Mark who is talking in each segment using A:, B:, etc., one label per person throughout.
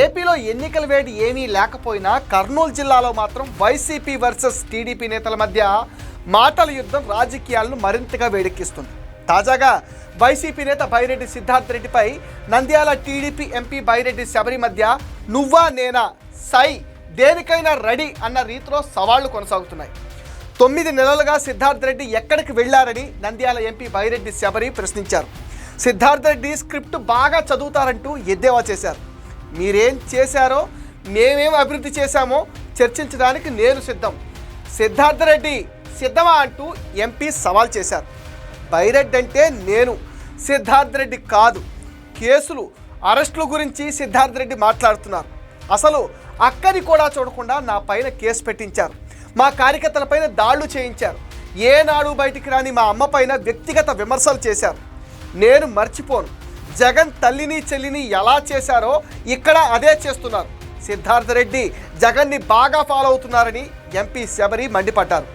A: ఏపీలో ఎన్నికల వేడి ఏమీ లేకపోయినా కర్నూలు జిల్లాలో మాత్రం వైసీపీ వర్సెస్ టీడీపీ నేతల మధ్య మాటల యుద్ధం రాజకీయాలను మరింతగా వేడెక్కిస్తుంది. తాజాగా వైసీపీ నేత బైరెడ్డి సిద్ధార్థ్ రెడ్డిపై నంద్యాల టీడీపీ ఎంపీ బైరెడ్డి శబరి మధ్య నువ్వా నేనా సై దేనికైనా రెడీ అన్న రీతిలో సవాళ్ళు కొనసాగుతున్నాయి. తొమ్మిది నెలలుగా సిద్ధార్థ్ రెడ్డి ఎక్కడికి వెళ్ళారని నంద్యాల ఎంపీ బైరెడ్డి శబరి ప్రశ్నించారు. సిద్ధార్థ్ రెడ్డి స్క్రిప్ట్ బాగా చదువుతారంటూ ఎద్దేవా చేశారు. మీరేం చేశారో మేమేం అభివృద్ధి చేశామో చర్చించడానికి నేను సిద్ధం. సిద్ధార్థ రెడ్డి సిద్ధమా అంటూ ఎంపీ సవాల్ చేశారు. బైరెడ్డి అంటే నేను సిద్ధార్థ రెడ్డి కాదు. కేసులు అరెస్టుల గురించి సిద్ధార్థ రెడ్డి మాట్లాడుతున్నారు. అసలు అక్కని కూడా చూడకుండా నా పైన కేసు పెట్టించారు. మా కార్యకర్తలపైన దాళ్ళు చేయించారు. ఏనాడు బయటికి రాని మా అమ్మ పైన వ్యక్తిగత విమర్శలు చేశారు. నేను మర్చిపోను. జగన్ తల్లిని చెల్లిని ఎలా చేశారో ఇక్కడ అదే చేస్తున్నారు. సిద్ధార్థ రెడ్డి జగన్ని బాగా ఫాలో అవుతున్నారని ఎంపీ శబరి మండిపడ్డారు.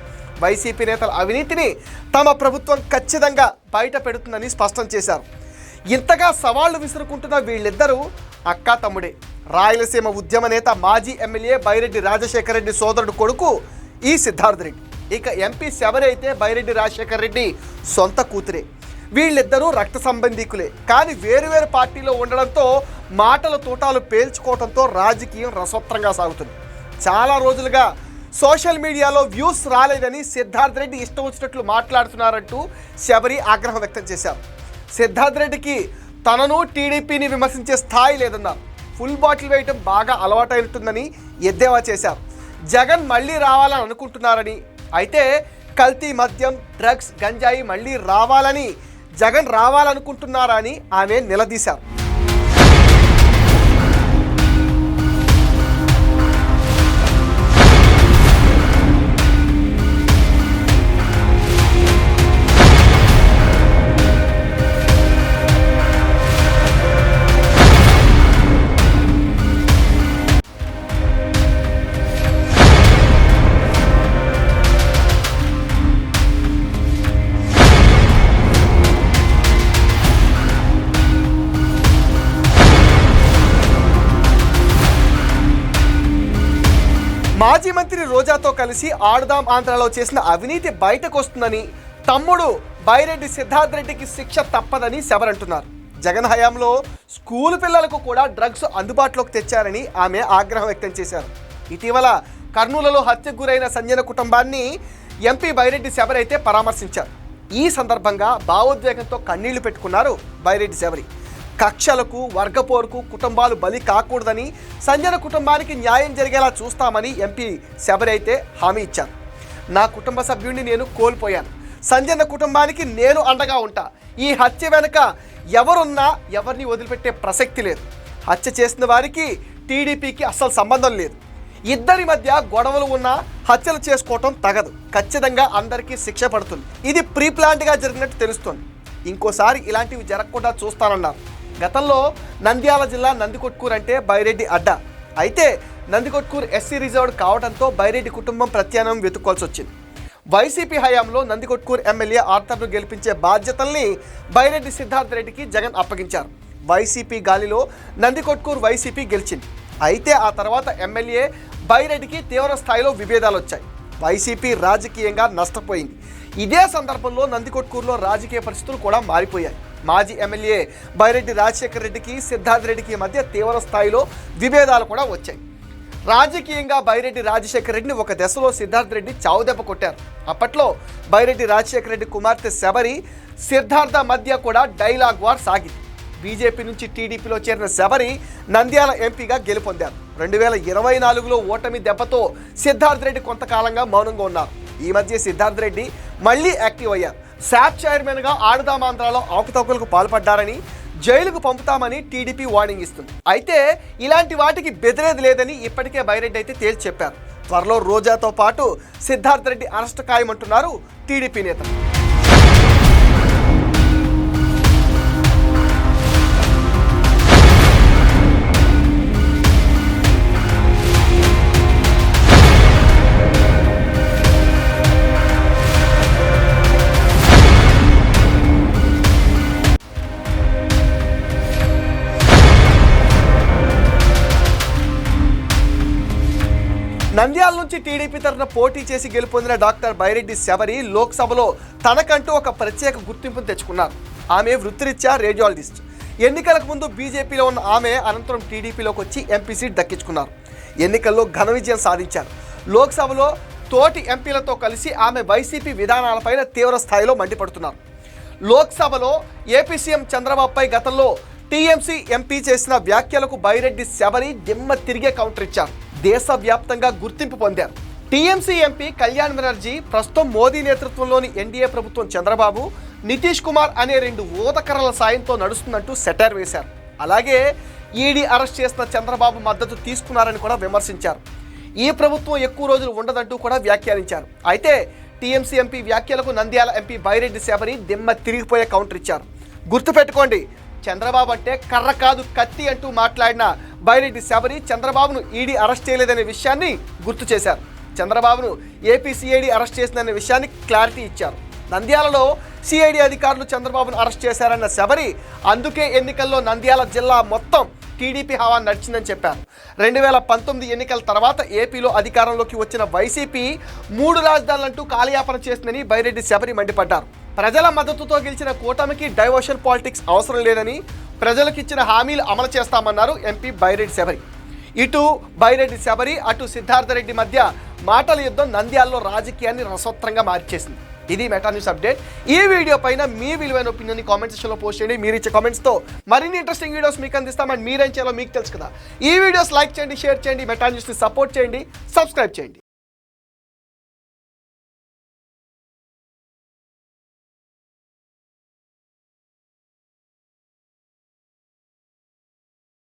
A: వైసీపీ నేతల అవినీతిని తమ ప్రభుత్వం ఖచ్చితంగా బయట పెడుతుందని స్పష్టం చేశారు. ఇంతగా సవాళ్ళు విసురుకుంటున్న వీళ్ళిద్దరూ అక్కా తమ్ముడే. రాయలసీమ ఉద్యమ నేత మాజీ ఎమ్మెల్యే బైరెడ్డి రాజశేఖర రెడ్డి సోదరుడు కొడుకు ఈ సిద్ధార్థ రెడ్డి. ఇక ఎంపీ శబరి అయితే బైరెడ్డి రాజశేఖర రెడ్డి సొంత కూతురే. వీళ్ళిద్దరూ రక్త సంబంధికులే. కానీ వేరువేరు పార్టీలో ఉండడంతో మాటల తూటాలు పేల్చుకోవడంతో రాజకీయం రసవత్రంగా సాగుతుంది. చాలా రోజులుగా సోషల్ మీడియాలో వ్యూస్ రాలేదని సిద్ధార్థ్ రెడ్డి ఇష్టం వచ్చినట్లు మాట్లాడుతున్నారంటూ శబరి ఆగ్రహం వ్యక్తం చేశారు. సిద్ధార్థ్ రెడ్డికి తనను టీడీపీని విమర్శించే స్థాయి లేదన్నారు. ఫుల్ బాటిల్ వేయటం బాగా అలవాటైనట్టుందని ఎద్దేవా చేశారు. జగన్ మళ్ళీ రావాలని అనుకుంటున్నారని అయితే కల్తీ మద్యం డ్రగ్స్ గంజాయి మళ్ళీ రావాలని జగన్ రావాలనుకుంటున్నారా అని ఆమె నిలదీశారు. ముఖ్యమంత్రి రోజాతో కలిసి ఆడుదాం ఆంధ్రలో చేసిన అవినీతి బయటకు వస్తుందని తమ్ముడు బైరెడ్డి సిద్ధార్థ్ రెడ్డికి శిక్ష తప్పదని శబరంటున్నారు. జగన్ హయాంలో స్కూల్ పిల్లలకు కూడా డ్రగ్స్ అందుబాటులోకి తెచ్చారని ఆమె ఆగ్రహం వ్యక్తం చేశారు. ఇటీవల కర్నూలులో హత్యకు గురైన సంజన కుటుంబాన్ని ఎంపీ బైరెడ్డి శబరి అయితే పరామర్శించారు. ఈ సందర్భంగా భావోద్వేగంతో కన్నీళ్ళు పెట్టుకున్నారు బైరెడ్డి శబరి. కక్షలకు వర్గపోరుకు కుటుంబాలు బలి కాకూడదని సంజన కుటుంబానికి న్యాయం జరిగేలా చూస్తామని ఎంపీ శబరి అయితే హామీ ఇచ్చారు. నా కుటుంబ సభ్యుడిని నేను కోల్పోయాను. సంజన కుటుంబానికి నేను అండగా ఉంటా. ఈ హత్య వెనుక ఎవరున్నా ఎవరిని వదిలిపెట్టే ప్రసక్తి లేదు. హత్య చేసిన వారికి టీడీపీకి అస్సలు సంబంధం లేదు. ఇద్దరి మధ్య గొడవలు ఉన్నా హత్యలు చేసుకోవటం తగదు. ఖచ్చితంగా అందరికీ శిక్ష పడుతుంది. ఇది ప్రీ ప్లాన్డ్గా జరిగినట్టు తెలుస్తుంది. ఇంకోసారి ఇలాంటివి జరగకుండా చూస్తానన్నారు. గతంలో నంద్యాల జిల్లా నందికొట్కూరు అంటే బైరెడ్డి అడ్డా. అయితే నందికొట్కూరు ఎస్సీ రిజర్వ్డ్ కావడంతో బైరెడ్డి కుటుంబం ప్రత్యామ్నాయం వెతుక్కోవాల్సి వచ్చింది. వైసీపీ హయాంలో నందికొట్కూరు ఎమ్మెల్యే ఆర్థర్ను గెలిపించే బాధ్యతల్ని బైరెడ్డి సిద్ధార్థ్ రెడ్డికి జగన్ అప్పగించారు. వైసీపీ గాలిలో నందికొట్కూరు వైసీపీ గెలిచింది. అయితే ఆ తర్వాత ఎమ్మెల్యే బైరెడ్డికి తీవ్ర స్థాయిలో విభేదాలు వచ్చాయి. వైసీపీ రాజకీయంగా నష్టపోయింది. ఇదే సందర్భంలో నందికొట్కూరులో రాజకీయ పరిస్థితులు కూడా మారిపోయాయి. మాజీ ఎమ్మెల్యే బైరెడ్డి రాజశేఖర్ రెడ్డికి సిద్ధార్థ్ రెడ్డికి మధ్య తీవ్ర స్థాయిలో విభేదాలు కూడా వచ్చాయి. రాజకీయంగా బైరెడ్డి రాజశేఖర రెడ్డిని ఒక దశలో సిద్ధార్థ రెడ్డి చావుదెబ్బ కొట్టారు. అప్పట్లో బైరెడ్డి రాజశేఖర రెడ్డి కుమార్తె శబరి సిద్ధార్థ మధ్య కూడా డైలాగ్ వార్ సాగింది. బీజేపీ నుంచి టీడీపీలో చేరిన శబరి నంద్యాల ఎంపీగా గెలుపొందారు. రెండు వేల ఇరవై నాలుగులో ఓటమి దెబ్బతో సిద్ధార్థ్ రెడ్డి కొంతకాలంగా మౌనంగా ఉన్నారు. ఈ మధ్య సిద్ధార్థ్ రెడ్డి మళ్ళీ యాక్టివ్ అయ్యారు. శాప్ చైర్మన్గా ఆడుదామాంధ్రాలో అవకతవకలకు పాల్పడ్డారని జైలుకు పంపుతామని టీడీపీ వార్నింగ్ ఇస్తుంది. అయితే ఇలాంటి వాటికి బెదిరేది లేదని ఇప్పటికే బైరెడ్డి అయితే తేల్చి చెప్పారు. త్వరలో రోజాతో పాటు సిద్ధార్థ రెడ్డి అరెస్ట్ ఖాయమంటున్నారు టీడీపీ నేతలు. నంద్యాల నుంచి టీడీపీ తరఫున పోటీ చేసి గెలుపొందిన డాక్టర్ బైరెడ్డి శబరి లోక్సభలో తనకంటూ ఒక ప్రత్యేక గుర్తింపును తెచ్చుకున్నారు. ఆమె వృత్తిరీత్యా రేడియాలజిస్ట్. ఎన్నికలకు ముందు బీజేపీలో ఉన్న ఆమె అనంతరం టీడీపీలోకి వచ్చి ఎంపీ సీట్ దక్కించుకున్నారు. ఎన్నికల్లో ఘన విజయం సాధించారు. లోక్సభలో తోటి ఎంపీలతో కలిసి ఆమె వైసీపీ విధానాలపైన తీవ్ర స్థాయిలో మండిపడుతున్నారు. లోక్సభలో ఏపీ సీఎం చంద్రబాబుపై గతంలో టీఎంసీ ఎంపీ చేసిన వ్యాఖ్యలకు బైరెడ్డి శబరి దిమ్మ తిరిగే కౌంటర్ ఇచ్చారు. దేశవ్యాప్తంగా గుర్తింపు పొందారు. టీఎంసీ ఎంపీ కళ్యాణ్ బెనర్జీ ప్రస్తుతం మోదీ నేతృత్వంలోని ఎన్డీఏ ప్రభుత్వం చంద్రబాబు నితీష్ కుమార్ అనే రెండు ఊతకర్రల సాయంతో నడుస్తుందంటూ సెటర్ వేశారు. అలాగే ఈడీ అరెస్ట్ చేసిన చంద్రబాబు మద్దతు తీసుకున్నారని కూడా విమర్శించారు. ఈ ప్రభుత్వం ఎక్కువ రోజులు ఉండదంటూ కూడా వ్యాఖ్యానించారు. అయితే టీఎంసీ ఎంపీ వ్యాఖ్యలకు నంద్యాల ఎంపీ బైరెడ్డి శబరి దిమ్మ తిరిగిపోయే కౌంటర్ ఇచ్చారు. గుర్తుపెట్టుకోండి చంద్రబాబు అంటే కర్ర కాదు కత్తి అంటూ మాట్లాడిన బైరెడ్డి శబరి చంద్రబాబును ఈడీ అరెస్ట్ చేయలేదనే విషయాన్ని గుర్తు చేశారు. చంద్రబాబును ఏపీ సిఐడి అరెస్ట్ చేసిందనే విషయాన్ని క్లారిటీ ఇచ్చారు. నంద్యాలలో సిఐడి అధికారులు చంద్రబాబును అరెస్ట్ చేశారన్న శబరి అందుకే ఎన్నికల్లో నంద్యాల జిల్లా మొత్తం టీడీపీ హవా నడిచిందని చెప్పారు. రెండు వేల పంతొమ్మిది ఎన్నికల తర్వాత ఏపీలో అధికారంలోకి వచ్చిన వైసీపీ మూడు రాజధానులంటూ కాలయాపన చేసిందని బైరెడ్డి శబరి మండిపడ్డారు. ప్రజల మద్దతుతో గెలిచిన కూటమికి డైవర్షన్ పాలిటిక్స్ అవసరం లేదని ప్రజలకు ఇచ్చిన హామీలు అమలు చేస్తామన్నారు ఎంపీ బైరెడ్డి శబరి. ఇటు బైరెడ్డి శబరి అటు సిద్ధార్థరెడ్డి మధ్య మాటల యుద్ధం నంద్యాలలో రాజకీయాన్ని రసవత్రంగా మార్చేసింది. ఇది మెటా న్యూస్ అప్డేట్. ఈ వీడియో పైన మీ విలువైన ఒపీనియన్ కామెంట్ సెక్షన్లో పోస్ట్ చేయండి. మీరు ఇచ్చే కామెంట్స్తో మరిన్ని ఇంట్రెస్టింగ్ వీడియోస్ మీకు అందిస్తాం అండ్ మీరేం చేయాలో మీకు తెలుసు కదా. ఈ వీడియోస్ లైక్ చేయండి షేర్ చేయండి మెటా న్యూస్ని సపోర్ట్ చేయండి సబ్స్క్రైబ్ చేయండి.